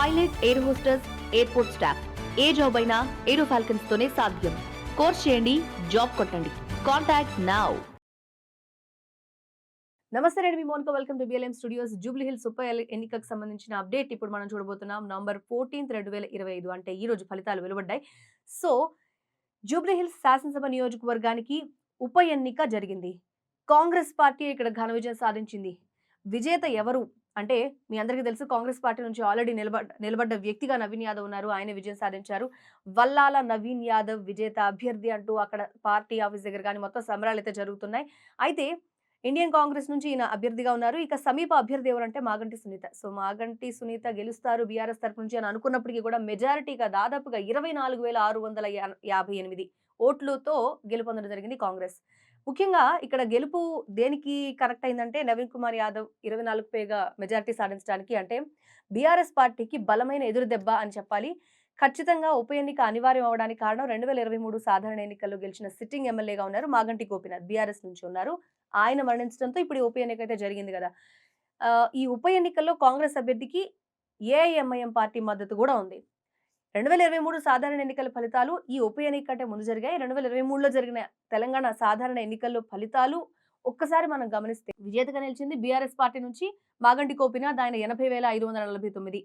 Pilot air hostess airport staff. ఏ job అయినా ఏరో falcons తోనే సాధ్యం. కోర్స్ చేయండి జాబ్ కొట్టండి. Contact now. నమస్తే నేను మీ Monika welcome to BLM studios Jubilee Hills ఉప ఎన్నికకు సంబంధించిన అప్డేట్ ఇప్పుడు మనం చూడబోతున్నాం. నంబర్ ఫోర్టీన్త్ రెండు వేల ఇరవై ఐదు అంటే ఈ రోజు ఫలితాలు వెలువడ్డాయి. సో జూబ్లీ హిల్స్ శాసనసభ నియోజకవర్గానికి ఉప ఎన్నిక జరిగింది. కాంగ్రెస్ పార్టీ ఇక్కడ ఘన విజయం సాధించింది. విజేత ఎవరు? అంటే మీ అందరికీ తెలుసు కాంగ్రెస్ పార్టీ నుంచి ఆల్రెడీ నిలబడ్డ నిలబడ్డ వ్యక్తిగా నవీన్ యాదవ్ ఉన్నారు. ఆయన విజయం సాధించారు. వల్లాల నవీన్ యాదవ్ విజేత అభ్యర్థి అంటూ అక్కడ పార్టీ ఆఫీస్ దగ్గర కానీ మొత్తం సంబరాలు అయితే జరుగుతున్నాయి. అయితే ఇండియన్ కాంగ్రెస్ నుంచి ఈయన అభ్యర్థిగా ఉన్నారు. ఇక సమీప అభ్యర్థి ఎవరంటే మాగంటి సునీత. సో మాగంటి సునీత గెలుస్తారు బీఆర్ఎస్ తరపు నుంచి అని అనుకున్నప్పటికీ కూడా మెజారిటీగా దాదాపుగా ఇరవై నాలుగు వేల ఆరు వందల యాభై ఎనిమిది ఓట్లతో గెలుపొందడం జరిగింది కాంగ్రెస్. ముఖ్యంగా ఇక్కడ గెలుపు దేనికి కరెక్ట్ అయిందంటే నవీన్ కుమార్ యాదవ్ ఇరవై నాలుగు పేగా మెజారిటీ సాధించడానికి అంటే బీఆర్ఎస్ పార్టీకి బలమైన ఎదురు దెబ్బ అని చెప్పాలి. ఖచ్చితంగా ఉప ఎన్నిక అనివార్యం అవడానికి కారణం రెండు వేల ఇరవై మూడు సాధారణ ఎన్నికల్లో గెలిచిన సిట్టింగ్ ఎమ్మెల్యేగా ఉన్నారు మాగంటి గోపినాథ్. బీఆర్ఎస్ నుంచి ఉన్నారు. ఆయన మరణించడంతో ఇప్పుడు ఈ ఉప ఎన్నిక అయితే జరిగింది కదా. ఈ ఉప ఎన్నికల్లో కాంగ్రెస్ అభ్యర్థికి ఏఐఎంఐఎం పార్టీ మద్దతు కూడా ఉంది. రెండు వేల ఇరవై మూడు సాధారణ ఎన్నికల ఫలితాలు ఈ ఉప ఎన్నిక కంటే ముందు జరిగాయి. రెండు వేల ఇరవై మూడులో జరిగిన తెలంగాణ సాధారణ ఎన్నికల్లో ఫలితాలు ఒక్కసారి మనం గమనిస్తే విజేతగా నిలిచింది బీఆర్ఎస్ పార్టీ నుంచి మాగంటి గోపినాథ్ ఆయన ఎనభై వేల ఐదు వందల నలభై తొమ్మిది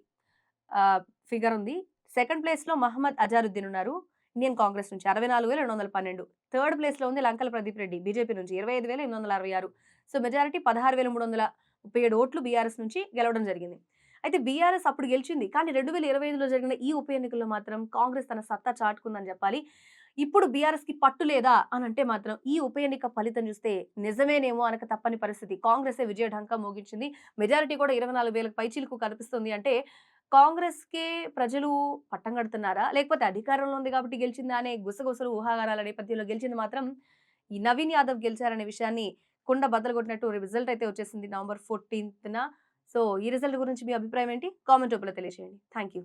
ఫిగర్ ఉంది. సెకండ్ ప్లేస్లో మహమ్మద్ అజారుద్దీన్ ఉన్నారు. ఇండియన్ కాంగ్రెస్ నుంచి అరవై నాలుగు వేల రెండు వందల పన్నెండు థర్డ్ ప్లేస్లో ఉంది లంకల ప్రదీప్ రెడ్డి బీజేపీ నుంచి ఇరవై ఐదు వేల ఎనిమిది వందల అరవై ఆరు. సో మెజారిటీ పదహారు వేల మూడు వందల ముప్పై ఏడు ఓట్లు బీఆర్ఎస్ నుంచి గెలవడం జరిగింది. అయితే బీఆర్ఎస్ అప్పుడు గెలిచింది. కానీ రెండు వేల ఇరవై ఐదులో జరిగిన ఈ ఉప ఎన్నికల్లో మాత్రం కాంగ్రెస్ తన సత్తా చాటుకుందని చెప్పాలి. ఇప్పుడు బీఆర్ఎస్కి పట్టు లేదా అని అంటే మాత్రం ఈ ఉప ఎన్నిక ఫలితం చూస్తే నిజమేనేమో అనక తప్పని పరిస్థితి. కాంగ్రెసే విజయ ఢంకా మోగించింది. మెజారిటీ కూడా ఇరవై నాలుగు వేలకు పైచీలకు కనిపిస్తుంది అంటే కాంగ్రెస్ కే ప్రజలు పట్టం కడుతున్నారా? లేకపోతే అధికారంలో ఉంది కాబట్టి గెలిచిందా అనే గుసగుసలు ఊహాగానాల నేపథ్యంలో గెలిచింది మాత్రం ఈ నవీన్ యాదవ్ గెలిచారనే విషయాన్ని కుండ బద్దలు కొట్టినట్టు రిజల్ట్ అయితే వచ్చేసింది నవంబర్ ఫోర్టీన్త్న. సో ఈ రిజల్ట్ గురించి మీ అభిప్రాయం ఏంటి? కామెంట్ రూపంలో తెలియజేయండి థ్యాంక్ యూ